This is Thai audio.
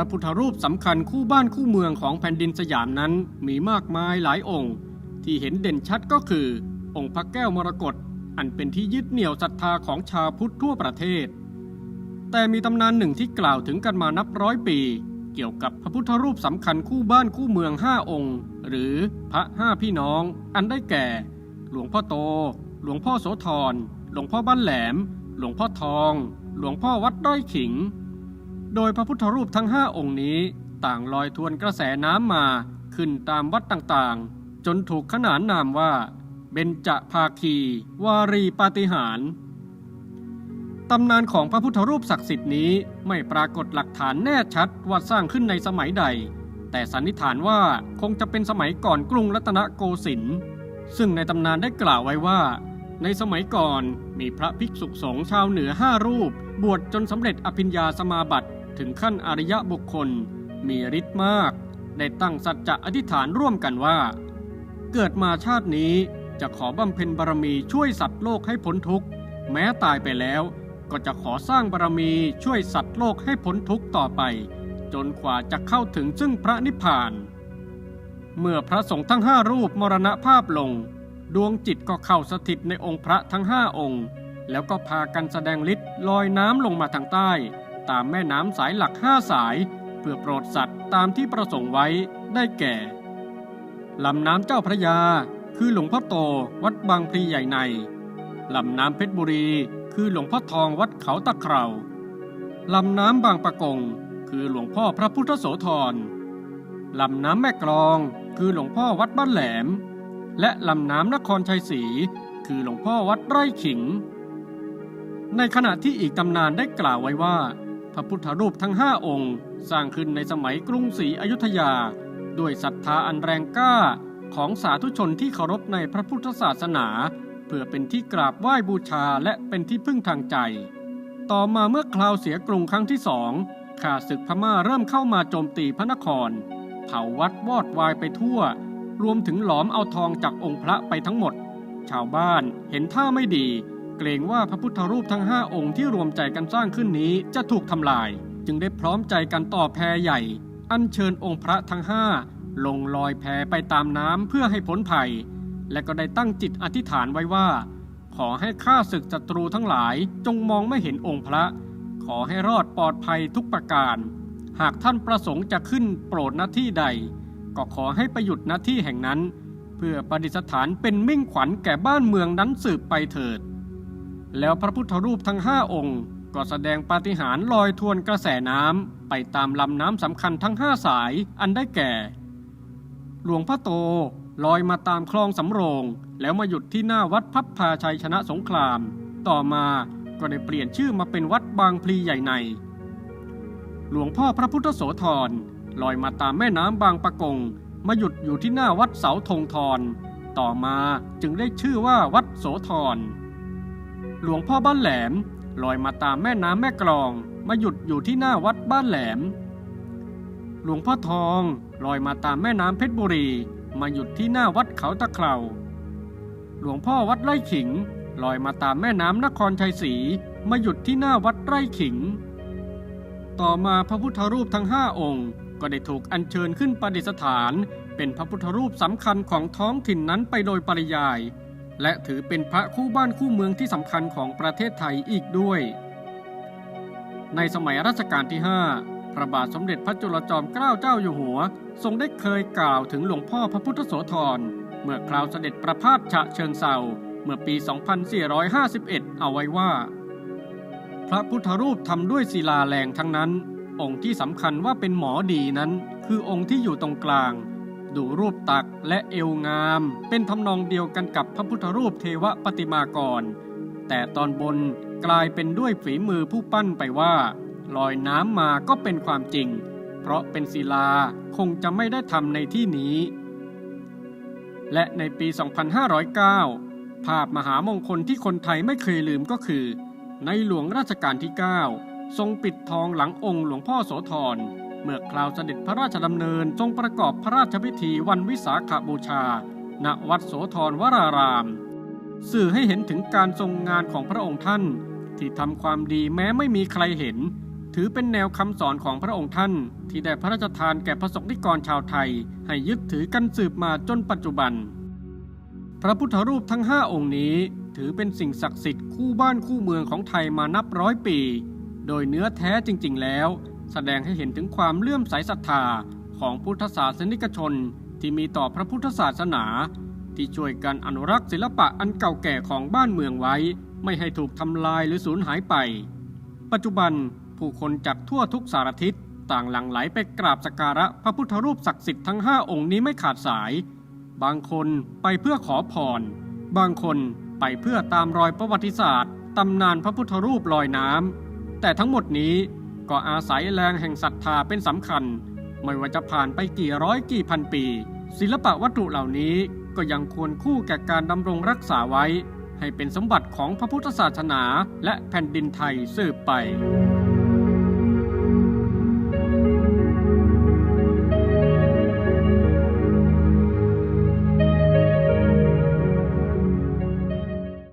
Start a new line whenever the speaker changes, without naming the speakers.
ระพุทธรูปสำคัญคู่บ้านคู่เมืองของแผ่นดินสยามนั้นมีมากมายหลายองค์ ที่เห็นเด่นชัดก็คือ องค์พระแก้วมรกตอันเป็นที่ยึดเหนี่ยวศรัทธาของชาวพุทธทั่วประเทศ แต่มีตำนานหนึ่งที่กล่าวถึงกันมานับร้อยปี เกี่ยวกับพระพุทธรูปสำคัญคู่บ้านคู่เมืองห้าองค์ หรือพระห้าพี่น้อง อันได้แก่ หลวงพ่อโต หลวงพ่อโสธร หลวงพ่อบ้านแหลม หลวงพ่อทอง หลวงพ่อวัดไร่ขิง โดยพระพุทธรูปทั้งห้าองค์นี้ต่างลอยทวนกระแสน้ำมาขึ้นตามวัดต่างๆ จนถูกขนานนามว่าเบญจภาคี วารีปาฏิหาร ตำนานของพระพุทธรูปศักดิ์สิทธิ์นี้ไม่ปรากฏหลักฐานแน่ชัดว่าสร้างขึ้นในสมัยใด แต่สันนิษฐานว่าคงจะเป็นสมัยก่อนกรุงรัตนโกสินทร์ซึ่งในตำนานได้กล่าวไว้ว่า ในสมัยก่อนมีพระภิกษุสงฆ์ชาวเหนือห้ารูป บวชจนสำเร็จอภิญญาสมาบัติ ถึงขั้นอริยบุคคลมีฤทธิ์มาก ได้ตั้งสัจจะอธิษฐานร่วมกันว่า เกิดมาชาตินี้จะขอบำเพ็ญบารมีช่วยสัตว์โลกให้พ้นทุกข์ แม้ตายไปแล้วก็จะขอสร้างบารมีช่วยสัตว์โลกให้พ้นทุกข์ต่อไป จนกว่าจะเข้าถึงซึ่งพระนิพพาน เมื่อพระสงฆ์ทั้งห้ารูปมรณภาพลง ดวงจิตก็เข้าสถิตในองค์พระทั้งห้าองค์ แล้วก็พากันแสดงฤทธิ์ลอยน้ำลงมาทางใต้ ตามแม่น้ำสายหลักห้าสาย เพื่อโปรดสัตว์ตามที่ประสงค์ไว้ได้แก่ลำน้ำเจ้าพระยา คือหลวงพ่อโตวัดบางพลีใหญ่ในลำน้ำเพชรบุรี คือหลวงพ่อทองวัดเขาตะเคราลำน้ำบางปะกง คือหลวงพ่อพระพุทธโสธรลำน้ำแม่กลอง คือหลวงพ่อวัดบ้านแหลม และลำน้ำนครชัยศรีคือหลวงพ่อวัดไร่ขิง ในขณะที่อีกตำนานได้กล่าวไว้ว่า พระพุทธรูปทั้งห้าองค์ สร้างขึ้นในสมัยกรุงศรีอยุธยา ด้วยศรัทธาอันแรงกล้าของสาธุชนที่เคารพในพระพุทธศาสนา เพื่อเป็นที่กราบไหว้บูชาและเป็นที่พึ่งทางใจ ต่อมาเมื่อคราวเสียกรุงครั้งที่สองข้าศึกพม่าเริ่มเข้ามาโจมตีพระนคร เผาวัดวอดวายไปทั่ว รวมถึงหลอมเอาทองจากองค์พระไปทั้งหมด ชาวบ้านเห็นท่าไม่ดี เกรงว่าพระพุทธรูปทั้งห้าองค์ที่รวมใจกันสร้างขึ้นนี้จะถูกทำลาย จึงได้พร้อมใจกันต่อแพใหญ่ อัญเชิญองค์พระทั้งห้าลงลอยแพไปตามน้ำเพื่อให้พ้นภัย และก็ได้ตั้งจิตอธิษฐานไว้ว่า ขอให้ข้าศึกศัตรูทั้งหลายจงมองไม่เห็นองค์พระ ขอให้รอดปลอดภัยทุกประการ หากท่านประสงค์จะขึ้นโปรดหน้าที่ใด ก็ขอให้ประยุทธ์หน้าที่แห่งนั้น เพื่อประดิษฐานเป็นมิ่งขวัญแก่บ้านเมืองนั้นสืบไปเถิด แล้วพระพุทธรูปทั้งห้าองค์ ก็แสดงปาฏิหาริย์ลอยทวนกระแสน้ำไปตามลำน้ำสำคัญทั้งห้าสายอันได้แก่ หลวงพ่อโตลอยมาตามคลองสำโรง แล้วมาหยุดที่หน้าวัดพับพาชัยชนะสงคราม ต่อมาก็ได้เปลี่ยนชื่อมาเป็นวัดบางพลีใหญ่ใน หลวงพ่อพระพุทธโสธรลอยมาตามแม่น้ำบางปะกง มาหยุดอยู่ที่หน้าวัดเสาธงทร ต่อมาจึงได้ชื่อว่าวัดโสธร หลวงพ่อบ้านแหลมลอยมาตามแม่น้ำแม่กลอง มาหยุดอยู่ที่หน้าวัดบ้านแหลม หลวงพ่อทองลอยมาตามแม่น้ำเพชรบุรี มาหยุดที่หน้าวัดเขาตะเคราหลวงพ่อวัดไร่ขิงลอยมาตามแม่น้ำนครชัยศรีมาหยุดที่หน้าวัดไร่ขิง ต่อมาพระพุทธรูปทั้งห้าองค์ ก็ได้ถูกอัญเชิญขึ้นประดิษฐาน เป็นพระพุทธรูปสำคัญของท้องถิ่นนั้นไปโดยปริยาย และถือเป็นพระคู่บ้านคู่เมืองที่สำคัญของประเทศไทยอีกด้วย ในสมัยรัชกาลที่ 5 พระบาทสมเด็จพระจุลจอมเกล้าเจ้าอยู่หัว ทรงได้เคยกล่าวถึงหลวงพ่อพระพุทธโสธร เมื่อคราวเสด็จประพาสฉะเชิงเซาเมื่อปี 2451 เอาไว้ว่า พระพุทธรูปทำด้วยศิลาแรงทั้งนั้น องค์ที่สำคัญว่าเป็นหมอดีนั้น คือองค์ที่อยู่ตรงกลาง ดูรูปตักและเอวงาม เป็นทำนองเดียวกันกับพระพุทธรูปเทวปฏิมากร แต่ตอนบนกลายเป็นด้วยฝีมือผู้ปั้นไปว่า ลอยน้ำมาก็เป็นความจริง เพราะเป็นศิลาคงจะไม่ได้ทำในที่นี้ และในปี 2509 ภาพมหามงคลที่คนไทยไม่เคยลืมก็คือ ในหลวงรัชกาลที่ 9 ทรงปิดทองหลังองค์หลวงพ่อโสธร เมื่อคราวเสด็จพระราชดำเนินทรงประกอบพระราชพิธีวันวิสาขบูชา ณ วัดโสธรวราราม สื่อให้เห็นถึงการทรงงานของพระองค์ท่าน ที่ทำความดีแม้ไม่มีใครเห็น ถือเป็นแนวคำสอนของพระองค์ท่าน ที่ได้พระราชทานแก่พระสงฆ์นิกรชาวไทย ให้ยึดถือกันสืบมาจนปัจจุบัน พระพุทธรูปทั้งห้าองค์นี้ ถือเป็นสิ่งศักดิ์สิทธิ์คู่บ้านคู่เมืองของไทยมานับร้อยปี โดยเนื้อแท้จริง ๆ แล้ว แสดงให้เห็นถึงความเลื่อมใสศรัทธาของพุทธศาสนิกชนที่มีต่อพระพุทธศาสนา ที่ช่วยกันอนุรักษ์ศิลปะอันเก่าแก่ของบ้านเมืองไว้ ไม่ให้ถูกทำลายหรือสูญหายไป ปัจจุบันผู้คนจากทั่วทุกสารทิศต่างหลั่งไหลไปกราบสักการะพระพุทธรูปศักดิ์สิทธิ์ทั้งห้าองค์นี้ไม่ขาดสาย บางคนไปเพื่อขอพร บางคนไปเพื่อตามรอยประวัติศาสตร์ตำนานพระพุทธรูปลอยน้ำแต่ทั้งหมดนี้ ก็อาศัยแรงแห่งศรัทธาเป็นสำคัญ ไม่ว่าจะผ่านไปกี่ร้อยกี่พันปี ศิลปะวัตถุเหล่านี้ก็ยังควรคู่แก่การดำรงรักษาไว้ ให้เป็นสมบัติของพระพุทธศาสนาและแผ่นดินไทยสืบไป